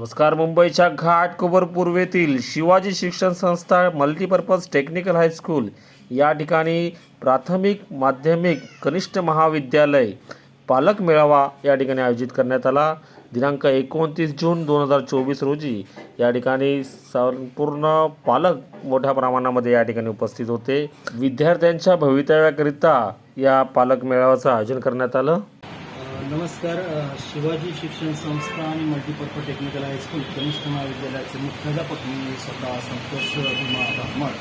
नमस्कार. मुंबईच्या घाटकोपर पूर्वेतील शिवाजी शिक्षण संस्था मल्टीपर्पज टेक्निकल हायस्कूल या ठिकाणी प्राथमिक माध्यमिक कनिष्ठ महाविद्यालय पालक मेळावा या ठिकाणी आयोजित करण्यात आला. दिनांक एकोणतीस जून दोन हजार चोवीस रोजी या ठिकाणी संपूर्ण पालक मोठ्या प्रमाणामध्ये या ठिकाणी उपस्थित होते. विद्यार्थ्यांच्या भवितव्याकरिता या पालक मेळाव्याचं आयोजन करण्यात आलं. नमस्कार शिवाजी शिक्षण संस्था आणि मल्टीपर्पज टेक्निकल हायस्कूल कनिष्ठ महाविद्यालयाचे मुख्याध्यापक मी स्वतः संतोष भीमा अहमद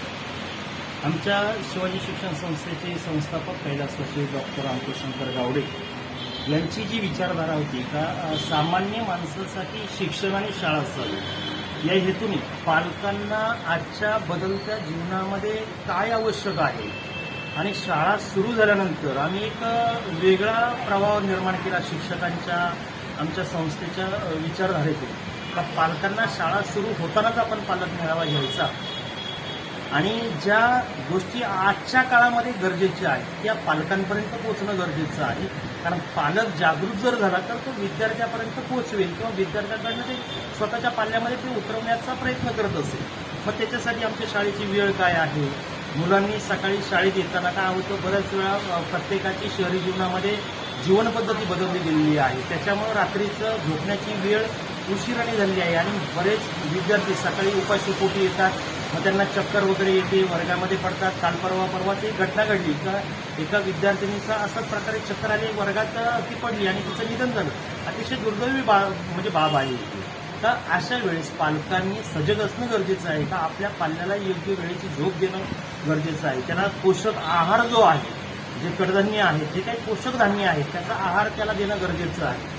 आमच्या शिवाजी शिक्षण संस्थेचे संस्थापक कैलास सचिव डॉक्टर अंकुशंकर गावडे यांची जी विचारधारा होती का सामान्य माणसासाठी शिक्षण आणि शाळा असावी या हेतूने पालकांना आजच्या बदलत्या जीवनामध्ये काय आवश्यक आहे? आणि शाळा सुरू झाल्यानंतर आम्ही एक वेगळा प्रभाव निर्माण केला शिक्षकांच्या आमच्या संस्थेच्या विचारधारेतून. का पालकांना शाळा सुरू होतानाच आपण पालक मेळावा घ्यायचा. आणि ज्या गोष्टी आजच्या काळामध्ये गरजेच्या आहेत त्या पालकांपर्यंत पोहोचणं गरजेचं आहे. कारण पालक जागृत जर झाला तर तो विद्यार्थ्यापर्यंत पोहोचवेल किंवा विद्यार्थ्याकडनं ते स्वतःच्या पाल्यामध्ये ते उतरवण्याचा प्रयत्न करत असेल. मग त्याच्यासाठी आमच्या शाळेची वेळ काय आहे? मुलांनी सकाळी शाळेत येताना काय होतं बऱ्याच वेळा प्रत्येकाची शहरी जीवनामध्ये जीवनपद्धती बदलली गेलेली आहे. त्याच्यामुळं रात्रीचं झोपण्याची वेळ उशिराने झालेली आहे आणि बरेच विद्यार्थी सकाळी उपाशी पोटी येतात. मग त्यांना चक्कर वगैरे येते वर्गामध्ये पडतात. काल परवा परवाच एक घटना घडली. का एका विद्यार्थिनीचा अशाच प्रकारे चक्कर आली. वर्गात ती पडली आणि तिचं निधन झालं. अतिशय दुर्दैवी बा म्हणजे बाब आहे तर अशा वेळेस पालकांनी सजग असणं गरजेचं आहे का? आपल्या पाल्याला योग्य वेळेची झोप देणं गरजेचं आहे. त्यांना पोषक आहार जो आहे जे कडधान्य आहे जे काही पोषक धान्य आहे त्याचा आहार त्याला देणं गरजेचं आहे.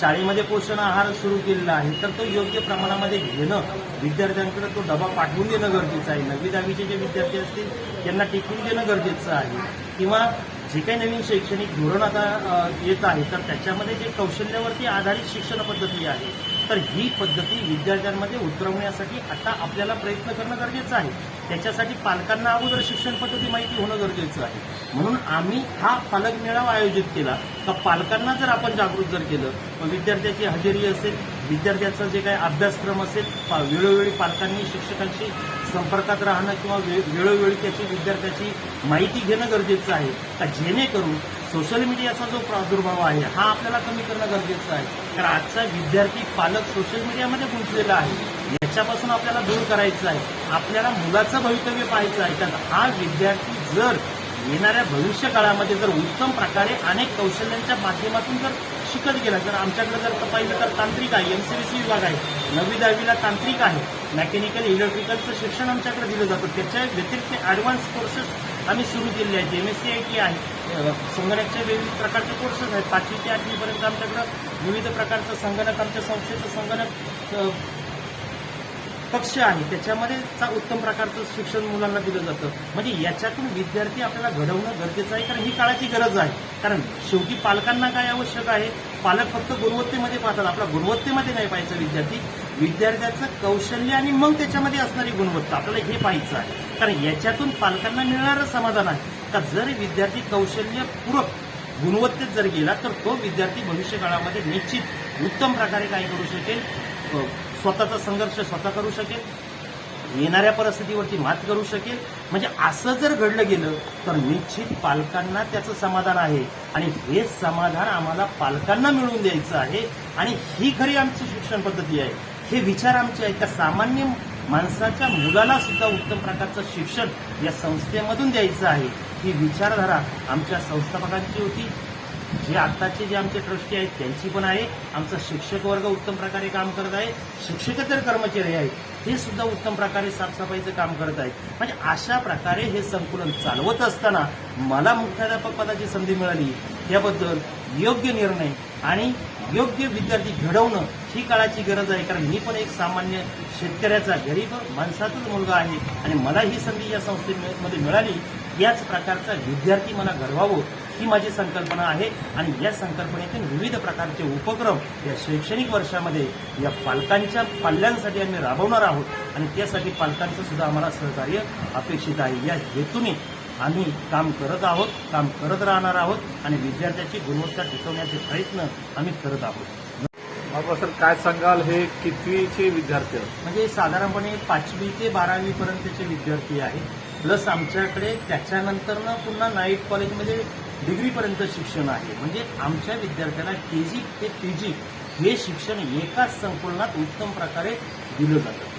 शाळेमध्ये पोषण आहार सुरू केलेला आहे तर तो योग्य प्रमाणामध्ये घेणं विद्यार्थ्यांकडे तो डबा पाठवून देणं गरजेचं आहे. नववी दहावीचे जे विद्यार्थी असतील त्यांना टिकून देणं गरजेचं आहे. किंवा जे काही नवीन शैक्षणिक धोरण आता येत आहे तर त्याच्यामध्ये जे कौशल्यावरती आधारित शिक्षण पद्धती आहे तर ही पद्धती विद्यार्थ्यांमध्ये उतरवण्यासाठी आता आपल्याला प्रयत्न करणं गरजेचं आहे. त्याच्यासाठी पालकांना अगोदर शिक्षण पद्धती माहिती होणं गरजेचं आहे. म्हणून आम्ही हा पालक मेळावा आयोजित केला. तर पालकांना जर आपण जागृत जर केलं मग विद्यार्थ्याची हजेरी असेल विद्यार्थ्याचा जे काही अभ्यासक्रम असेल वेळोवेळी पालकांनी शिक्षकांशी संपर्कात राहणं किंवा वे- वेळोवेळी त्याची विद्यार्थ्याची माहिती घेणं गरजेचं आहे. का जेणेकरून सोशल मीडियाचा जो प्रादुर्भाव आहे हा आपल्याला कमी करणं गरजेचं आहे. कारण आजचा विद्यार्थी पालक सोशल मीडियामध्ये गुंतलेला आहे. याच्यापासून आपल्याला दूर करायचं आहे. आपल्याला मुलाचं भवितव्य पाहायचं आहे. कारण हा विद्यार्थी जर येणाऱ्या भविष्य काळामध्ये जर उत्तम प्रकारे अनेक कौशल्यांच्या माध्यमातून जर शिकत गेला तर आमच्याकडे जर पाहिलं तर तांत्रिक आहे एमसीबीसी विभाग आहे नववी दहावीला तांत्रिक आहे मेकॅनिकल इलेक्ट्रिकलचं शिक्षण आमच्याकडे दिलं जातं. त्याच्या व्यतिरिक्त ॲडव्हान्स कोर्सेस आम्ही सुरू केले आहेत. M S C I T आहे. संगणकाचे संगणकचे विविध प्रकारचे कोर्सेस आहेत. पाचवी ते आठवीपर्यंत आमच्याकडं विविध प्रकारचं संगणक आमच्या संस्थेचं संगणक पक्ष आहे त्याच्यामध्येचा उत्तम प्रकारचं शिक्षण मुलांना दिलं जातं. म्हणजे याच्यातून विद्यार्थी आपल्याला घडवणं गरजेचं आहे कारण ही काळाची गरज आहे. कारण शेवटी पालकांना काय आवश्यक आहे? पालक फक्त गुणवत्तेमध्ये पाहतात. आपला गुणवत्तेमध्ये नाही पाहायचं विद्यार्थी. विद्यार्थ्याचं कौशल्य आणि मग त्याच्यामध्ये असणारी गुणवत्ता आपल्याला हे पाहायचं आहे. कारण याच्यातून पालकांना मिळणारं समाधान आहे. का जर विद्यार्थी कौशल्यपूरक गुणवत्तेत जर गेला तर तो विद्यार्थी भविष्य काळामध्ये निश्चित उत्तम प्रकारे काय करू शकेल? स्वतःचा संघर्ष स्वतः करू शकेल येणाऱ्या परिस्थितीवरती मात करू शकेल. म्हणजे असं जर घडलं गेलं तर निश्चित पालकांना त्याचं समाधान आहे. आणि हे समाधान आम्हाला पालकांना मिळवून द्यायचं आहे. आणि ही खरी आमची शिक्षण पद्धती आहे. हे विचार आमचे आहेत. त्या सामान्य माणसाच्या मुलाला सुद्धा उत्तम प्रकारचं शिक्षण या संस्थेमधून द्यायचं आहे. ही विचारधारा आमच्या संस्थापकांची होती. जे आत्ताचे जे आमचे ट्रस्टी आहेत त्यांची पण आहे. आमचा शिक्षक वर्ग उत्तम प्रकारे काम करत आहे. शिक्षकेतर कर्मचारी आहेत. हे सुद्धा उत्तम प्रकारे साफसफाईचं काम करत आहेत. म्हणजे अशा प्रकारे हे संकुलन चालवत असताना मला मुख्याध्यापक पदाची संधी मिळाली. त्याबद्दल योग्य निर्णय आणि योग्य विद्यार्थी घडवणं ही काळाची गरज आहे. कारण मी पण एक सामान्य शेतकऱ्याचा गरीब माणसाचाच मुलगा आहे. आणि मला ही संधी या संस्थेमध्ये मिळाली. याच प्रकारचा विद्यार्थी मला घडवावं ही माझी संकल्पना आहे. आणि या संकल्पनेतून विविध प्रकारचे उपक्रम या शैक्षणिक वर्षामध्ये या पालकांच्या पाल्यांसाठी आम्ही राबवणार आहोत. आणि त्यासाठी पालकांचं सुद्धा आम्हाला सहकार्य अपेक्षित आहे. या हेतूने आम्ही काम करत आहोत काम करत राहणार आहोत आणि विद्यार्थ्याची गुणवत्ता टिकवण्याचे प्रयत्न आम्ही करत आहोत. बाबा सर काय सांगाल हे कितवीचे विद्यार्थी म्हणजे साधारणपणे पाचवी ते बारावी पर्यंतचे विद्यार्थी आहेत. प्लस आमच्याकडे त्याच्यानंतरनं पुन्हा नाईट कॉलेजमध्ये डिग्रीपर्यंत शिक्षण आहे. म्हणजे आमच्या विद्यार्थ्यांना के जी ते पी जी हे शिक्षण एकाच संकुलनात उत्तम प्रकारे दिलं जातं.